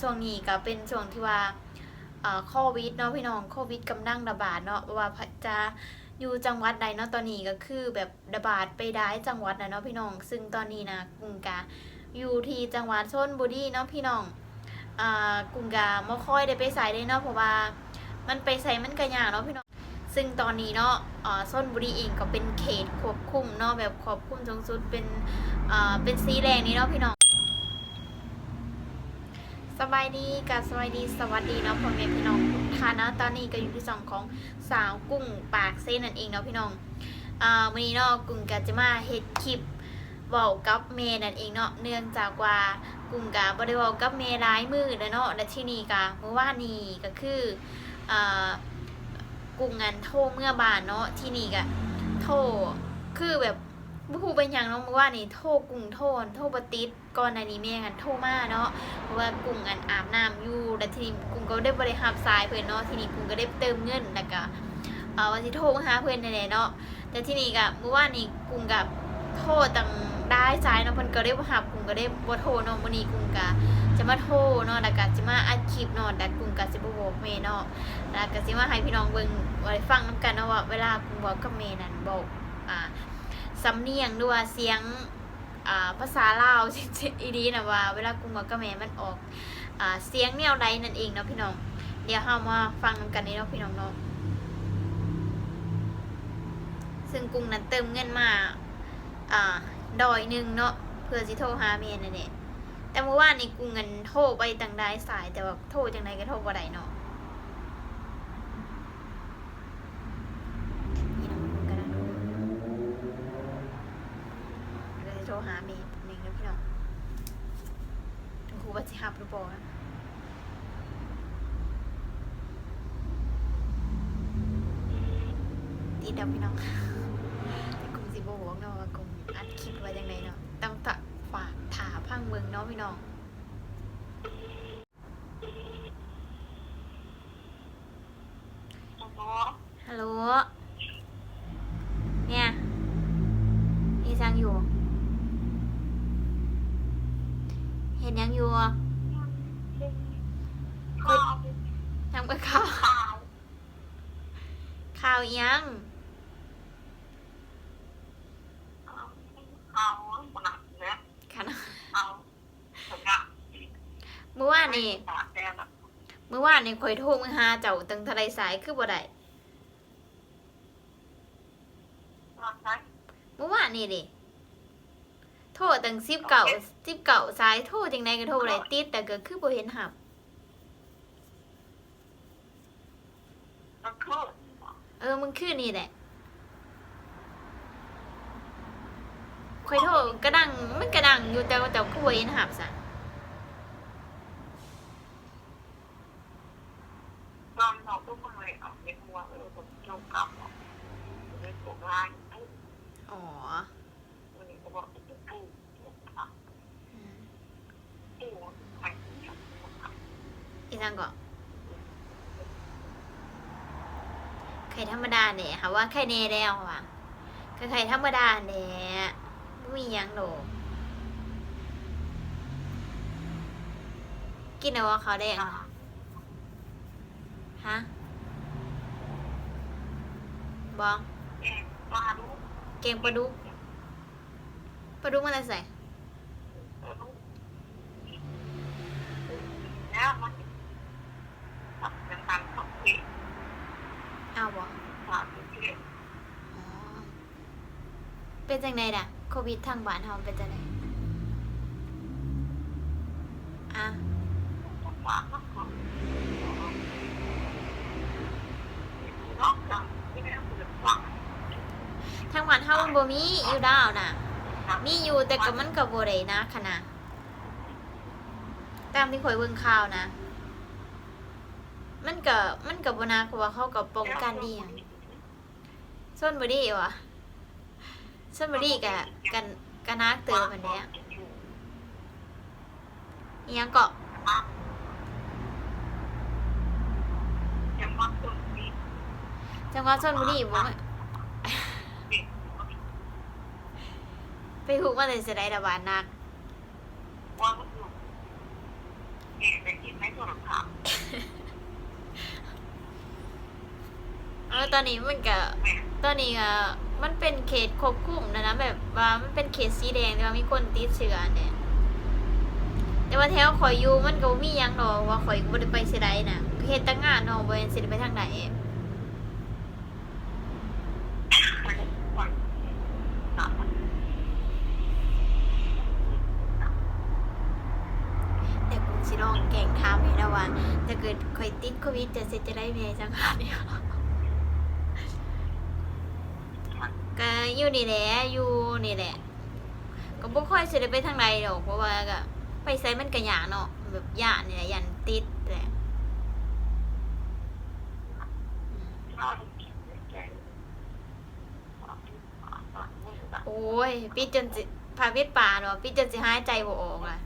ช่วงนี้ก็เป็นช่วงที่ว่าโควิดเนาะพี่น้องโควิดกำลังระบาดเนาะว่าจะอยู่จังหวัดใดเนาะตอนนี้ก็คือแบบระบาดไปได้จังหวัดนะเนาะพี่น้อง ซึ่งตอนนี้นะกุงกาอยู่ที่จังหวัดชนบุรีเนาะพี่น้องอ่ากุงกาไม่ค่อยได้ไปใส่ได้เนาะเพราะว่ามันไปใส่มันก็ยากเนาะพี่น้อง ซึ่งตอนนี้เนาะอ่าส้นบุรีเองก็เป็นเขตควบคุมเนาะแบบควบคุมสูงสุดเป็นอ่าเป็นสีแดงนี้เนาะพี่น้อง สบายดีกับสบายดีสวัสดีเนาะพ่อแม่พี่น้องทุกท่านเนาะตอนนี้ก็อยู่ที่สองของสาวกุ้งปากเส้นนั่นเองเนาะพี่น้องอ่าวันนี้เนาะกุ้งก็จะมาเฮ็ดคลิปเว้ากับเมย์นั่นเองเนาะเนื่องจากว่ากุ้งก็บ่ได้เว้ากับเมย์หลายมื้อแล้วเนาะและที่นี่ก็เมื่อวานนี้ก็คืออ่ากุ้งงันโทรเมื่อบานเนาะที่นี่ก็โทรคือแบบบ่ฮู้เป็นหยังเนาะเมื่อวานนี้โทรกุ้งโทรโทรบ่ติด ก่อนหน้านี้แม่กันโทรมาเนาะเพราะว่ากุ้งอันอาบน้ำอยู่แล้วทีนี้กุ้งก็ได้บริหารสายเพื่อนเนาะทีนี้กุ้งก็ได้เติมเงินแล้วก็เอ่อวันที่โทรมาหาเพื่อนในเนาะแต่ทีนี้ก็เมื่อวานนี้กุ้งกับโทรตังได้สายเนาะเพิ่นก็ได้บ่รับกุ้งก็ได้บ่โทรเนาะมื้อนี้กุ้งก็จะมาโทรเนาะแล้วก็จะมาอัดคลิปเนาะแต่กุ้งก็สิบ่บอกแม่เนาะแล้วก็สิมาให้พี่น้องเบิ่งไว้ฟังนํกันเนาะว่าเวลากุ้งบอกกับแม่นั้นบอกอ่าสำเนียงหรือว่าเสียง อ่าภาษาลาวอีดีนะว่า เวลากุงกับกระแมมันออกอ่าเสียงแนวใดนั่นเองเนาะพี่น้อง เดี๋ยวเรามาฟังกันนี่เนาะพี่น้องเนาะซึ่งกุ้งนั้นเติมเงินมาอ่าดอยหนึ่งเนาะเพื่อสิโทรหาเมียนั่นแหละแต่เมื่อวานนี้กุ้งเงินโทรไปต่างได้สายแต่ว่าโทรจังไดก็โทรบ่ได้เนาะนี่เนาะกุ้งกำลังโทร เราจะโทรหาเมย์หนึ่งนะพี่น้องถึงครูว่าสิหับหรือเปล่านะตีดับพี่น้องแต่กลุ่มสิบโบอกเนาะว่ากลุ่มอัดคลิปไว้ยังไงเนาะต้องตะฝากถาพังเมืองเนาะพี่น้อง ฮัลโหล เนี่ยนี่ซังอยู่ เห็นยังอยู่อะทำกับข้าวข้าวอีหยังค่ะนะเมื่อวานนี่เมื่อวานนี่คอยโทรมือหาเจ้าตึงทะเลสายคือบ่ได้เมื่อวานนี่ดิโท รตั้งสิบเก่าสิบเก่าสายโทรจังไดก็โทรได้ติดแต่ก็คือบ่เห็นหับเออมึงคือนี่แหละคอยโทรกระดังมันกระดังอยู่แต่ว่าแต่กูบ่เห็นหับซะอ๋ออืม อีสังก็ไข่ธรรมดาเนี่ยค่ะว่าไข่เนแล้วว่ะก็ไข่ธรรมดาเนี่ยไม่มีหยังโดอกกินเอาว่าเขาวแดงฮะบองเกงปลาดุกปลาดุกมันอะไรใส่เอาบ่อ๋อเป็น จังไดน่ะโควิดทางบ้านเฮาเป็นจังไดอะทางบ้านเฮามันบ่มีอยู่ดาวน่ะมีอยู่แต่ก็มันก็บ่ได้นะขนาดตามที่ข่อยเบิ่งข่าวนะ มันก็มันก็บ่นะเพราว่าเขาก็ป้องกันดีหยังส่วนบ่ดีวะ ชนบุรีกักันกันนักเตือนวันนี้ยังเกาะจังหวะส่วนบุรีบ่ไปหุกมาเลยเสียดายดาบานนักเออตอนนี้มันก็ตอนนี้ก็ มันเป็นเขตควบคุมนะนะแบบว่ามันเป็นเขตสีแดงแต่ว่ามีคนติดเชื้อเนี่ยแต่ว่าแถวข่อยอยู่มันก็มียังดอกว่าข่อยบ่ได้ไปสิไดน่ะเฮ็ดแต่งานเนาะบ่เห็นสิได้ไปทางไหนแต่กูสิลองแกล้งถามให้นะว่าถ้าเกิดข่อยติดโควิดจะเสร็จจะได้แม่จังหาเนี่ย ก็อยู่นี่แหละอยู่นี่แหละ ก็บ่ค่อยสิได้ไปทางใดดอกเพราะว่าก็ไปไสมันก็ยากเนาะแบบยานนี่แหละยันติดแหละโอ้ยปิดจนสิพาปิดป่าเนาะปิดจนสิหายใจบ่ออกอะ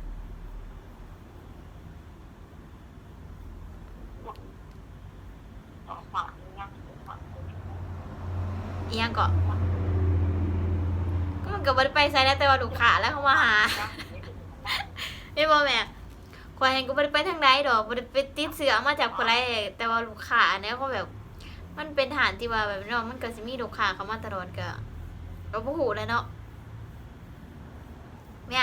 ยัง ก็ก็มันก็บ่ได้ไปไสแล้วแต่ว่าลูกค้าแล้วเขามาหาไม่บอกแม่ควายเห็นก็บ่ได้ไปทางใดดอกบ่ได้ไปติดเสือมาจากคนไรแต่ว่าลูกค้าเนี่ยเขาแบบ มันเป็นฐานที่ว่าแบบเนาะมันก็สิมีลูกค้าเข้ามาตลอดก็ก็บ่ฮู้เลยเนาะแม่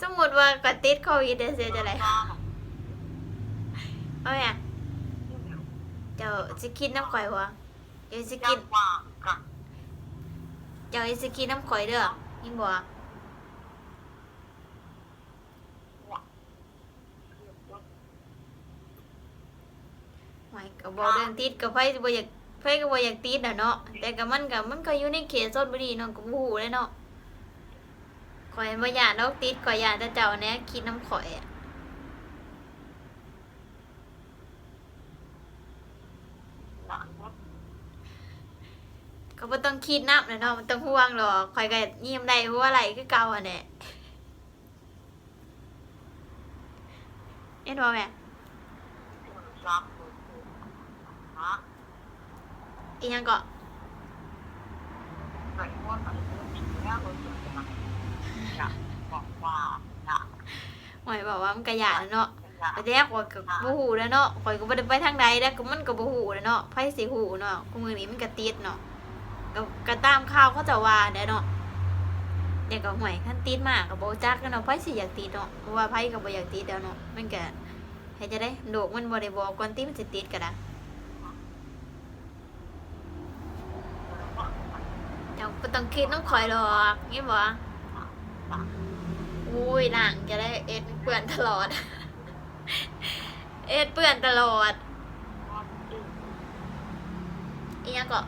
สมมุติว่าก็ติดโควิดได้เสียจะไดเอาแม่เจ้าสิกินน้ำข่อยบ่เจ้าสิกินเจ้าสิกินน้ำข่อยเด้อ ยิงบ่หมายก็บ่เรื่องติดก็ไผบ่อยากไผก็บ่อยากติดน่ะเนาะแต่ก็มันก็มันก็อยู่ในเขตโซนบ่ดีเนาะก็บ่ฮู้เลยเนาะข่อยบ่อยากดอกติดข่อยอยากแต่เจ้าแหน่คิดน้ำข่อยอะ ก็บ่ต้องคิดนับนะเนาะมันต้องห่วงหรอกคอยก็ยิ้มได้เพราะว่าอะไรคือเก่าอะเนี่ยเอ็นบ่แม่อีหยังก็หมายบอกว่ามันกระยาเนาะแต่แรกว่าก็บ่ฮู้แล้วเนาะข่อยก็บ่ได้ไปทางใดแล้วก็มันก็บ่ฮู้แล้วเนาะไผสิฮู้เนาะกูมือนี้มันก็ติดเนาะ ก็ก็ตามข่าวเขาจะว่าเด้อเนาะเด็กก็ห่วยคันติดมากก็บ่จักกันเนาะไผสิอยากติดเนาะเพราะว่าไผก็บ่อยากติดแล้วเนาะมันก็ให้จะได้โรคมันบ่ได้บอกก่อนติมันสิติดก็ได้เจ้าบ่ต้องคิดต้องคอยหรอกงี้บ่อุ้ยหลังจะได้เอ็ดเปื้อนตลอด เอ็ดเปื้อนตลอดอีหยังก็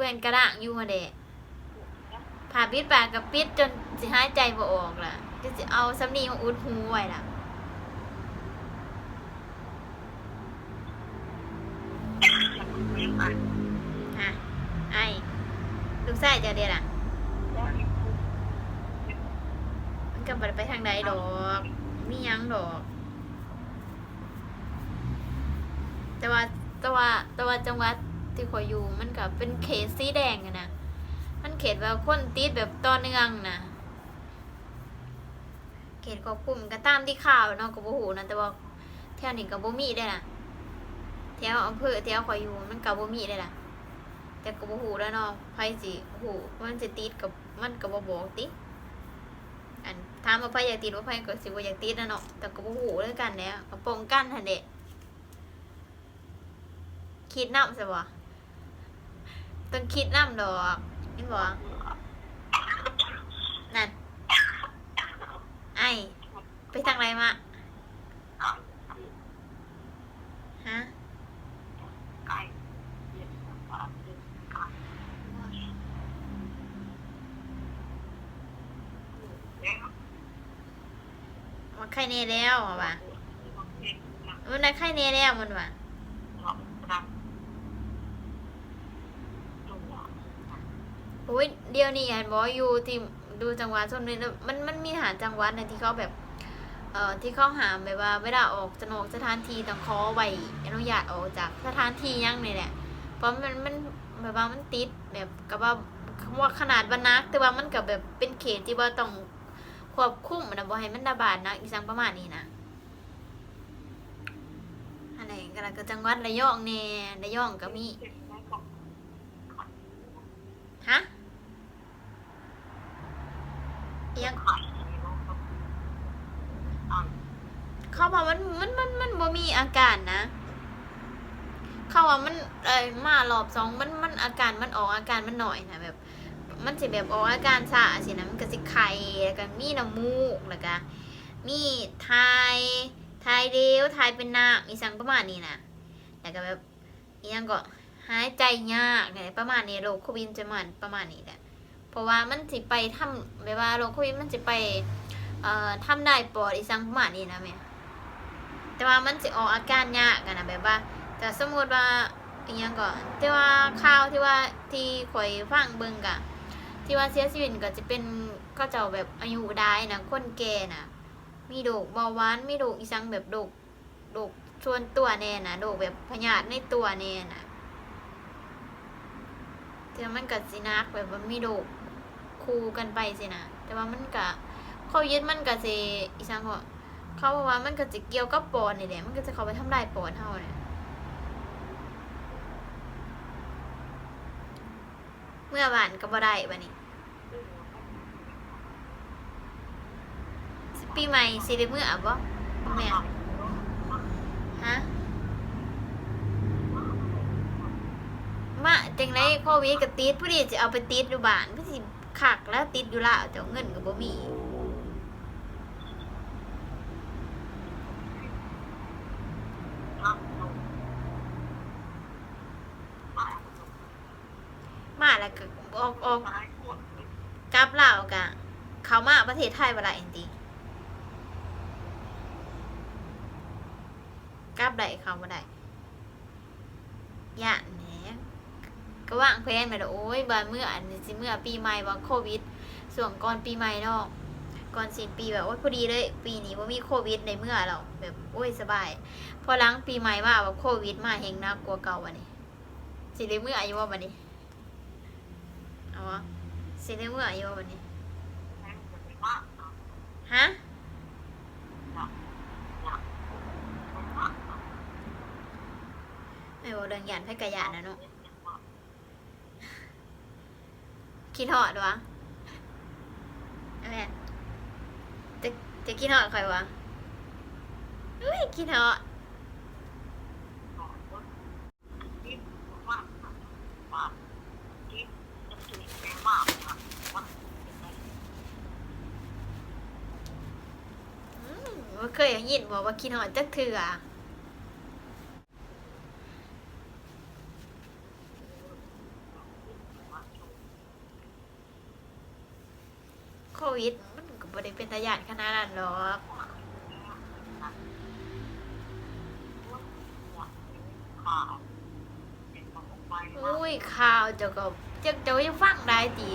เพื่อนกระด่างอยู่มาเดะผ่าปิดปากกับปิดจนสิหายใจบ่ออกล่ะจะสิเอาสำนีของอุดหูไว้ล่ะฮะไอ้ลูกชายเจะเดียล่ะ มันก็บ่ได้ไปทางใดดอก มีหยังดอก แต่ว่าแต่ว่าแต่ว่าจังหวัด ที่ข่อยอยู่มันก็เป็นเขตสีแดงอะนะมันเขตแบบคนติดแบบต่อเนื่องนะเขตควบคุมก็ตามที่ข่าวเนาะก็บ่ฮู้นะแต่ว่าแถวนี้ก็บ่มีได้ล่ะแถวอำเภอแถวข่อยอยู่มันก็บ่มีได้ล่ะ แต่ก็บ่ฮู้แล้วเนาะไผสิฮู้ว่ามันสิติดกับมันก็บ่บอกติอันถามว่าไผอยากติดว่าไผก็สิบ่อยากติดนะเนาะแต่ก็บ่ฮู้คือกันแล้วก็ป้องกันหั่นแหละคิดนำซะบ่ ต้องคิดนำดอกนี่บ่นั่น ไอ ไปทางไรมา ฮะมันไข่เนแล้วอว่ะมันได้ไข่เนแล้วมันว่ะ โอ้ยเดี๋ยวนี้อันบอกอยู่ที่ดูจังหวัดส่วนนี้แล้วมันมันมีหารจังหวัดในะที่เขาแบบเอ่อที่เขาหามแบบว่าเวลาออกจะออกสถานที่ต้องขอใบอนุญาตออกจากสถานที่ยังนี่แหละเพราะมันมันแบบว่ามันติดแบบกับว่าคำว่าขนาดบรรนัก แต่ว่ามันกับแบบเป็นเขตที่ว่าต้องควบคุมนะบ่ให้มันระบาดหนะอีสังประมาณนี้นะไหนก็แล้วก็จังหวัดระยองแน่ระยองก็มีฮะอิห ยังเขาบอกมันมันมันมันบ่มีอาการนะ เขาว่ามันเอ้ยมารอบสองมันมันอาการมันออกอาการมันหน่อยนะแบบ มันสิแบบออกอาการซาสินะมันก็สิไข้แล้วก็มีน้ำมูกแล้วก็มีทายทายเดียวทายเป็นน้ำอีสังประมาณนี้นะแล้วก็แบบอีหยังก็หายใจยากอะไรประมาณนี้โรคโควิดจะมันประมาณนี้แหละ เพราะว่ามันสิไปทำแบบว่าโรคโควิดมันสิไปเอ่อทำได้ปอดอีสังประมาณนี้นะแม่แต่ว่ามันสิออกอาการยากกันนะแบบว่าแต่สมมติว่าอีหยังก่อนที่ว่าข่าวที่ว่าที่ข่อยฟังเบิ่งกะที่ว่าเสียชีวิตก็จะเป็นก็จ้าแบบอายุได้นะคนแก่นะมีโรคเบาหวานมีโรคอีสังแบบโรคโรคส่วนตัวแน่นะโรคแบบพยาธิในตัวแน่นะแต่มันก็สินักแบบว่ามีโรค คู่กันไปสินะแต่ว่ามันก็โควิดมันก็สิอีสังเขาเขาบอกว่ามันก็จะเกี่ยวกับปอดนี่แหละมันก็จะเข้าไปทำลายปอดเฮาเนี่ยเมื่อวานก็บ่ได้บัดนี้ ปีใหม่สิได้เมื่อบ่บ่แม่ฮะมาจังไดโควิดก็ติดผู้ดีสิเอาไปติดอยู่บ้านผู้สิ คักแล้วติดอยู่ละแต่เงินก็บ่มีมาแล้วก็ออกออกกลับลาวกะเขามาประเทศไทยบ่ได้จริงกลับได้เขาบ่ได้ย่าน ก็ว่างแพงไปแล้วโอ้ยบานเมื่ออันสิเมื่อปีใหม่ว่าโควิดส่วงก่อนปีใหม่เนาะก่อนสิ้นปีแบบโอ้ยพอดีเลย ปีนี้ว่ามีโควิดในเมื่อเราแบบโอ้ยสบาย พอหล้างปีใหม่มาว่าโควิดมาเฮงน่ากลัวเก่าวันนี้สิได้เมื่ออายุว่าวันนี้เอาวะสิได้เมื่ออายุว่าวันนี้ฮะไม่บอกเรื่องหยานไพ่กระยานนะเนาะ คิดหอดวะอาแม่จะจะคิดหอดใครวะอุ้ยคิดหอดว่าเคยยินบอกว่าคิดหอดจักเถื่อโค วิดมันก็บ่ได้เป็นตาหยานขนาดนั้นหรอกอุ้ยข่าวเจ้าก็เจ้าเจ้ายังฟังได้ตี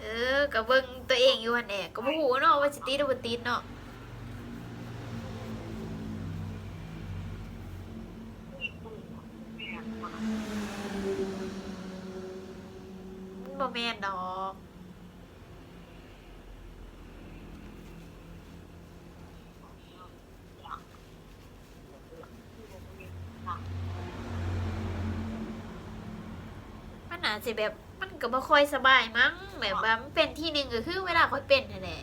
เออก็เบิ่งตัวเองอยู่หั่นแหละก็บ่ฮู้เนาะว่าสิติดหรือบ่ติดเนาะ บ่แม่นดอก มันอาจะแบบมันก็บ่ค่อยสบายมั้งแบบว่ามันเป็นที่หนึ่งก็คือเวลาค่อยเป็นนั่นแหละ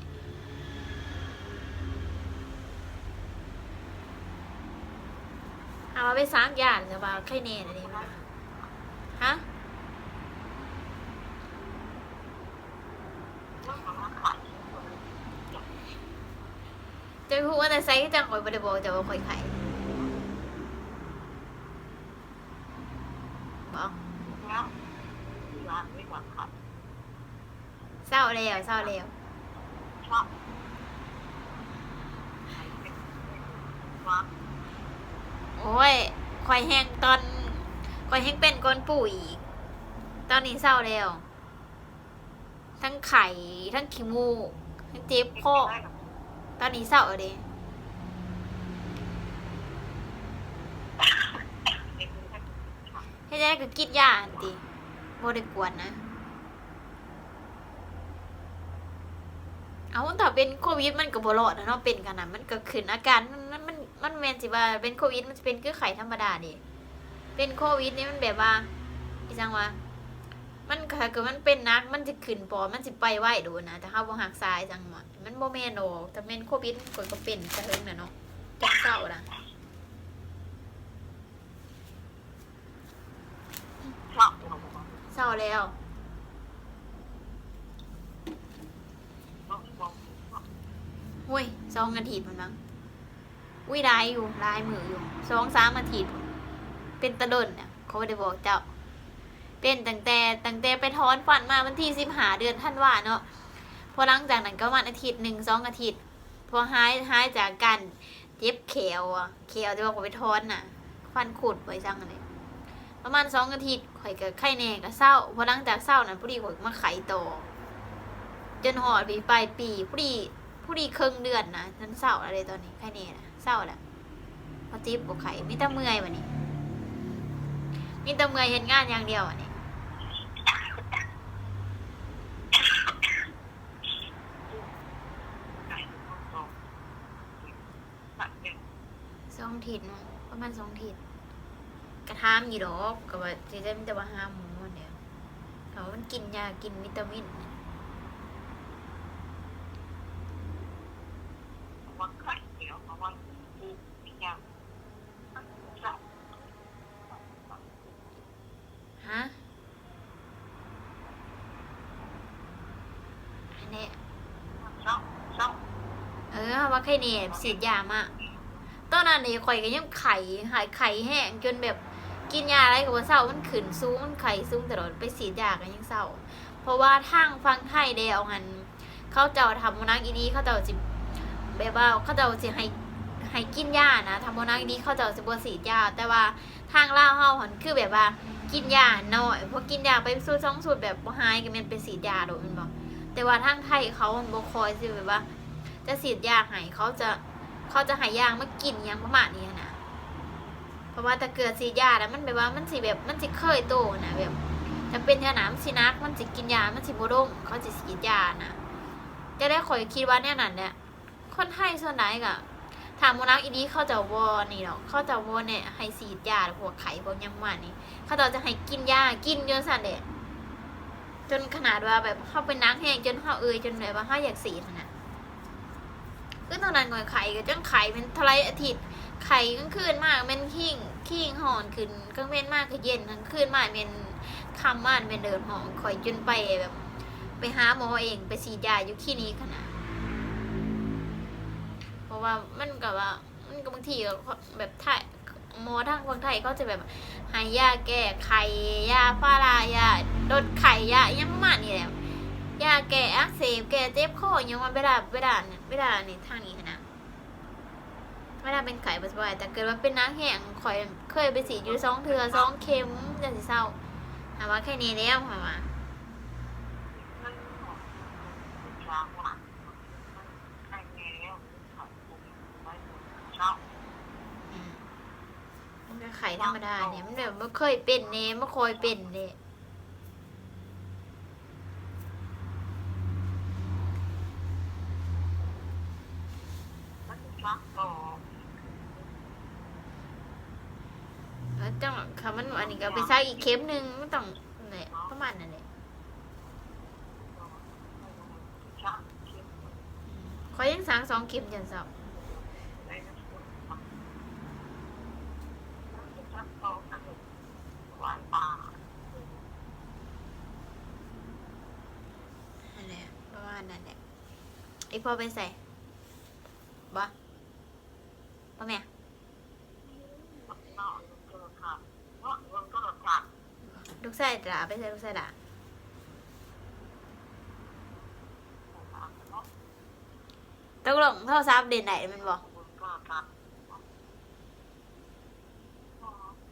เอามาไปซักยานหรือว่าไข้แน่นั่นเองฮะจะพูดว่าแต่ไซส์จังคอยบริบอกจะว่าคอยไข่บอก เศร้าแล้วเศร้าแล้วโอ้ยคอยแห้งตอนคอยแห้งเป็นก้นปู่อีก ตอนนี้เศร้าแล้ว ทั้งไข่ ทั้งขี้มูกทั้งเจ็บคอตอนนี้เศร้าเลยให้ได้ก็กินยาอันติบ่ได้กวนนะ เอาถ้าเป็นโควิดมันก็บ่รอดนะเนาะเป็นกันนะมันก็ขึ้นอาการมันมันมันมันแม่นสิว่าเป็นโควิดมันจะเป็นคือไข้ธรรมดาดิเป็นโควิดนี่มันแบบว่าอีจังว่า มันถ้าเกิดมันเป็นนักมันจะขึ้นปอดมันสิไปไหวโดนนะแต่เฮาบ่หักษายจังหวะมันบ่แม่นดอกแต่แม่นโควิดมันก็ก็เป็นกระเทิงน่ะเนาะจักเศร้าน่ะเศร้าแล้ว หุ้ยสองอาทิตย์มันมั้งอุ้ยได้อยู่ลายมืออยู่สองสามอาทิตย์เป็นตะดนเนี่ยเขาไม่ได้บอกเจ้า เป็นตั้งแต่ตั้งแต่ไปถอนฟันมาวันที่สิบหาเดือนท่านว่าเนาะพอหลังจากนั้นก็วันอาทิตย์หนึ่งสองอาทิตย์พอหายหายจากกันเจ็บเขวอะเขวที่ว่าเขาไปถอนน่ะฟันขุดไปจังอะไรประมาณสองอาทิตย์ข่อยก็ไข้แน่ก็เศร้าพอหลังจากเศร้านั้นพอดีข่อยมาไข่ต่อจนหอดปีปลายปีพอดี ผู้ดีครึ่งเดือนนะฉันเศร้าอะไรตอนนี้แค่นี้นะเศร้าแหละพอจิ๊บบกไข่มีแต่เมื่อยวันนี้มีแต่เมื่อยเห็นงานอย่างเดียววันนี้สองถิดเนประมาณสองถิดกระทามอยู่ดอกก็ว่าจะได้มีแต่ว่าห้าหมูอันเดียวเขามันกินยากินวิตามินไข่เดี๋ยววันปูพี่ยังชอบ ฮะอันนี้ ชอบชอบ เออ ว่าไข่เนี่ยสีดยามาตอนนั้นนี่ข่อยก็ยังไข่หายไข่แห้งจนแบบกินยาอะไรกับว่าเศร้ามันขึ้นสูงมันไข่สูงตลอดไปสีดยากันยังเศร้า เพราะว่าทางฟังไทยเดียวหันเขาเจ้าทำมนักอีดีเขาเจ้าจิบแบบว่าเขาเจ้าสิให้ให้กินยานะทำมนักอีดีเขาเจ้าสิบสีดยาแต่ว่าทางล่าเฮาหันคือแบบว่ากินยาหน่อยเพราะกินยาไปสูตรสองสูตรแบบหายก็มันเป็นสีดยาโดดแมันบอกแต่ว่าทางไทยเขามันบ่คอยสิแบบว่า จะสีดยาให้เขาจะเขาจะหายยางมากินยังประมาณนี้นะเพราะว่าถ้าเกิดสีดยาแล้วมันแบบว่ามันสิแบบมันสิเคยโตนะแบบจะเป็นยาหนามสินักมันสิกินยา มันสิบ่ดงเขาจะสีดยานะจะได้คอยคิดว่าแน่นั่นแหละคนไทยส่วนไหนก็ถามโมนักอีนี้เขาจะวอนี่หรอกเขาจะวอเนี่ยให้สีดยาพวไข่พวกยังว่านี่เขาจะให้กินยากินจนสั่นเด็จนขนาดว่าแบบเขาเป็นนักแห้งจนเขาเอยจนแบบว่าเขาอยากสีดนะ คือตอนนั้นก่อนไข่ก็จังไข่เป็นทลายอาทิตย์ไข่กลางคืนมากเป็นขิงขิงหอนขึ้นกลางเว้นมากก็เย็นกลางคืนมากเป็นคำมานเป็นเดินหองข่อยจนไปแบบ ไปหาหมอเองไปฉีดยาอยู่ที่นี้ขนาดเพราะว่ามันกับว่ามันก็บางทีก็แบบไทยหมอทางคนไทยเขาจะแบบให้ยาแก้ไข่ยาฟารายาลดไข่ยายังประมาณนี้แหละ ยาแก้อักเสบแก้เจ็บคอยังว่าเวลาเวลาเนี่ยเวลาในทางนี้นะเวลาเป็นไข้บ่สบายแต่เกิดว่าเป็นนักแห้งข่อยเคยไปสีอยู่สองเทือสองเข็มจะสิเศร้าถามว่าแค่นี้แล้วค่ะว่ามัว่ะไข่แง่ขอบคุณไม่ชอบอืมมันก็ไข้ธรรมดาเนี่ยมันแบบไม่เคยเป็นเน่ไม่เคยเป็นเน่มันชอบต่อ แล้วจังคำมันอันนี้ก็ไปซักอีกเข็มหนึ่งไม่ต้องเนี่ยประมาณนั้นเลยชอบคิดขอยยังสางสองเข็มจนเศร้าในนั้นชอบต่อหวานปลาอันนี้ประมาณนั้นแหละไอพ่อไปใส่บ่บ่แม่ นอกเกินค่ะเพราะมันก็ขาด ลู กไส้ด่าไปใส่ลูกไส้ด่าตกลงโทรศัพท์เด่นไหนมันบอก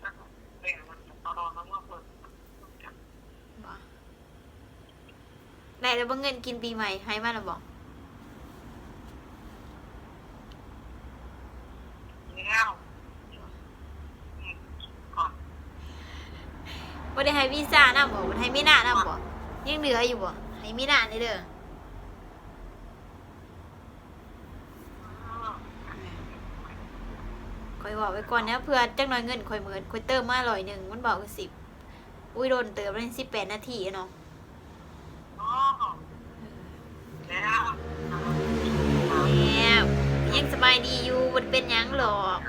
มันเป็นมันตลอดแล้วว่าบ่ไหนแล้วบ่เงินกินปีใหม่ให้มาแล้วบอก แล้วก่อน บ บ่ได้ให้วีซ่านำบ่บ่ได้ให้มีหน้านำบ่ยังเห ลืออยู่บ่ให้มีหน้านี่เด้อข่อยบอกไว้ก่อนนะเพื่อจักหน่อยเงินข่อยเหมือนข่อยเติมมาร้อยหนึงมันบอกว่า10อุ้ยโดนเติมได้18นาทีอะเนาะอ๋อแล้วแล้วยังสบายดีอยู่บ่ได้เป็นหยังหรอก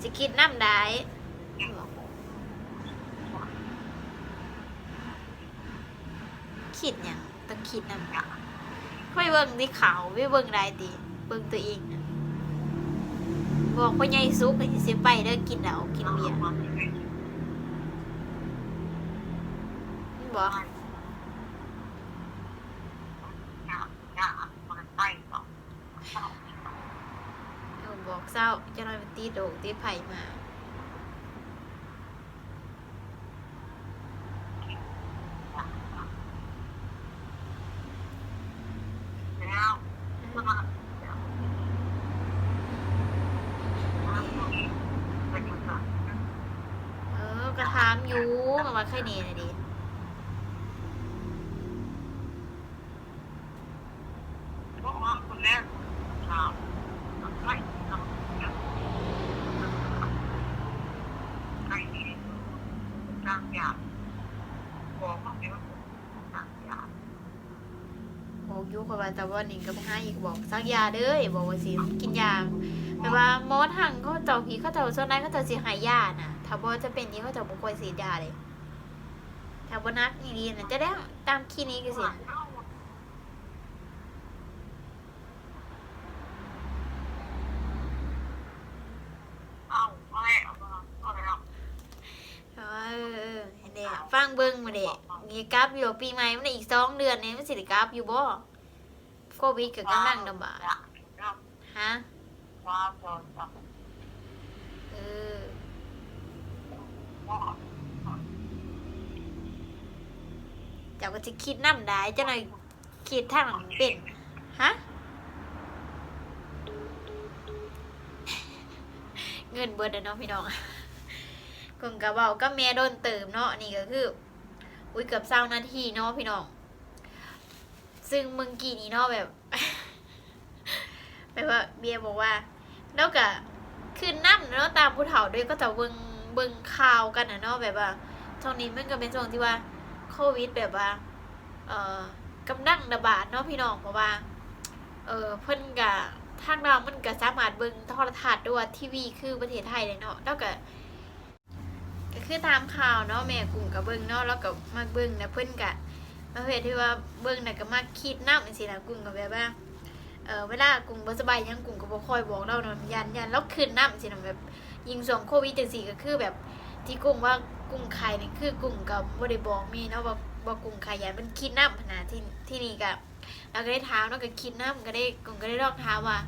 สิคิดนำได้ คิดหยังต้องคิดนำค่อยเบิ่งที่เขาไม่เบิ่งได้ติเบิ่งตัวเองบอกพ่อใหญ่ซุกให้สิไปเด้อกินเหล้ากินเบียร์บอกบอกเศร้าจะนอนตีโดกตีไผ่มา เออกระทามอยู่มาว่าแค่นี้นะดิบ อกอยุคว่าแต่ว่านี่ก็ไปหาอีกบอกซักยาเด้อบอกว่าสิกินยาแปลว่าหมอทางเขาเจ้าผีเขาเจ้าส่วนนั้นเขาเจ้าสิใหายยาน่ะ ถ้าบ่จะเป็นนี้เขาเจ้าบ่ควรสีดยาเลย ถ้าบ่นักนี่ดีน่ะจะได้ตามคลินิกก็สิเอาอะไรเอาอะไรเอาเออเห็นเด้ฟังเบิ่งมาเด้มีกราฟอยู่ปีใหม่มันอีกสองเดือนนี่มันสิได้กราฟอยู่บ่ โควิดก็กำลังระบาดฮะว่าโดนจับเออว่าเจ้าก็สิคิดนำได้เจ้าหน่อยคิดทางหลังเป็นฮะเงินเบิดอะเนาะพี่น้องกงกะเบาก็แม่โดนเติมเนาะนี่ก็คือ อุ้ยเกือบเศร้านาทีเนาะพี่น้อง ซึ่งมึงกี่นี้เนาะแบบแบบว่าเบียบอกว่าแล้วก็คือนั่เนาะตามผู้เฒ่าด้วยก็จะเบิงเบิงข่าวกันนะเนาะแบบว่าช่วงนี้มันก็เป็นช่วงที่ว่าโควิดแบบว่า เอ่อกำลังระบาดเนาะพี่น้องเพราะว่า เออเพิ่นกะทางเรามันก็สามารถเบิงโทรทัศน์ด้วยทีวีคือประเทศไทยเลยเนาะแล้วก็ก็คือตามข่าวเนาะแม่กลุ่มกับเบิงเนาะแล้วก็มาเบิงนะเพิ่นกะ ประเภทที่ว่าเบิ่งน่ะก็มาคิดน้ำจังซี่นะกลุ่มก็แบบว่าเออเวลากลุ่มบ่สบายยังกลุ่มก็บ่ค่อยบอกเราเนาะยันยันแล้วคืนน้ำจังซี่นะแบบยิงสองโควิดจังซี่ก็คือแบบที่กลุ่มว่ากลุ่มไข่นี่คือกลุ่มกับบ่ได้บอกมีเนาะว่าว่กลุ่มไข่ยันมันคิดน้ำขนาดที่ที่นี่ก็เราก็ได้ถามเนาะก็คิดนะมันก็ได้กงก็ได้ลองถามว่า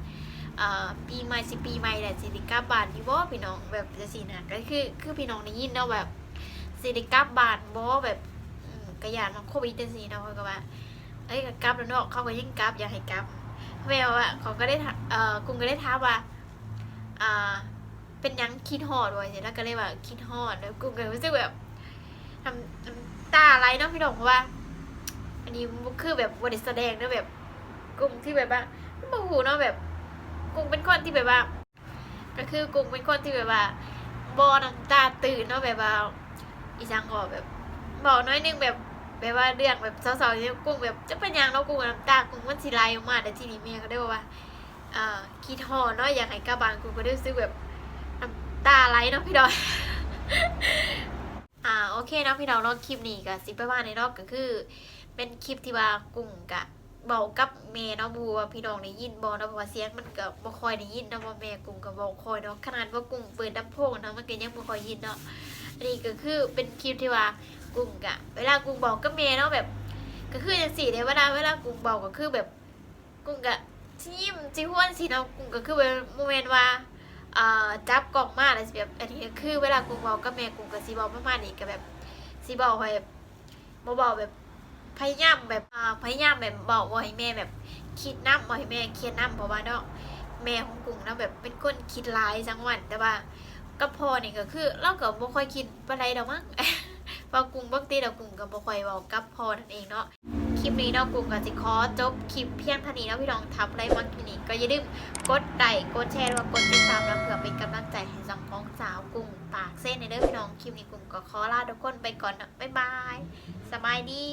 เอ่อปีใหม่สิปีใหม่แหละสิริกลับบานอยู่บ่พี่น้องแบบจะสินะก็คือคือพี่น้องได้ยินเนาะแบบสิริกลับบานบ่แบบ กระยานมันโควิดจังซี่เนาะเขาก็ว่าเอ้ยก็กลับแล้วเนาะเขาก็ยังกลับอยากให้กลับแววอะเขาก็ได้เอ่อกุงก็ได้ถาว่าอ่าเป็นยังคิดฮอดไว้สิแล้วก็เลยว่าคิดฮอดแล้วกุงก็รู้สึกแบบทำน้ำตาไหลเนาะพี่น้องเพราะว่า อันนี้คือแบบบริแสดงเนอะแบบกลุ่มที่แบบว่าโมโหเนาะแบบกลุ่มเป็นคนที่แบบว่า ก็คือกลุ่มเป็นคนที่แบบว่าบอน้ำตาตื่นเนาะแบบว่าอีสังก็แบบบอกน้อยนึงแบบ แบบว่าเรื่องแบบเศร้าๆเนี่ยกลุ่มแบบจะเป็นยังเนาะกลุ่มน้ำตากลุ่มมันสิไหลออกมาแต่ทีนี้เมียก็ได้บอกว่าอ่าคิดฮอเนาะอยากให้กลับานกลุ่มก็ได้รู้สึกแบบน้ำตาไหลเนาะพี่ดอยอ่าโอเคเนาะพี่น้องเนาะคลิปนี้ก็สิประมาณนี้เนาะก็คือ เป็นคลิปที่ว่ากุ้งกะเบากับเมย์เนาะบูว่าพี่น้องได้ยินบ่เนาะเพราะว่าเสียงมันก็บ่คอยได้ยินเนาะว่าแม่กุ้งก็บ่คอยเนาะขนาดว่ากุ้งเปิดลำโพงเนาะมันก็ยังบ่คอยยินเนาะอันนี้ก็คือเป็นคลิปที่ว่า กุ้งกะ เวลากุ้งบอกกับเมเนาะแบบ ก็คือจังซี่เด้เวลาเวลากุ้งบอกก็คือแบบ กุ้งกะสิยิ้มสิฮ้วนสิเนาะกุ้งก็คือแบบโมเมนต์ว่าจับกล่องมาแล้วสิแบบอันนี้ก็คือเวลากุ้งบอกกับแม่กุ้งก็สิบอกประมาณนี้ก็แบบสิบอกแบบบ่บอกแบบพยายามแบบพยายามแบบบอกว่าให้แม่แบบคิดน้ำบอกให้แม่เครียดน้ำเพราะว่าเนาะแม่ของกุ้งเนาะแบบเป็นคนคิดร้ายจังหวันแต่ว่ากับพ่อนี่ก็คือเราก็บ่ค่อยคิดอะไรดอกมั้ง เพรากุ้งปกติแล้วกุ้งกับ่ค่อยเว้ากับพ่อนั่นเองเนาะคลิปนี้เนาะกุ้งกับจิคอจบคลิปเพียงเท่านี้เนาะพี่น้องทำอะไรมากินี้ก็อย่าลืมกดไลค์กดแชร์แล้วกดติดตามแล้วเผื่อเป็นกำลังใจให้สองของสาวกุ้งปากเส้นในเด้อพี่น้องคลิปนี้กุ้งก็ขอลาทุกคนไปก่อนนะบ๊ายบายสบายดี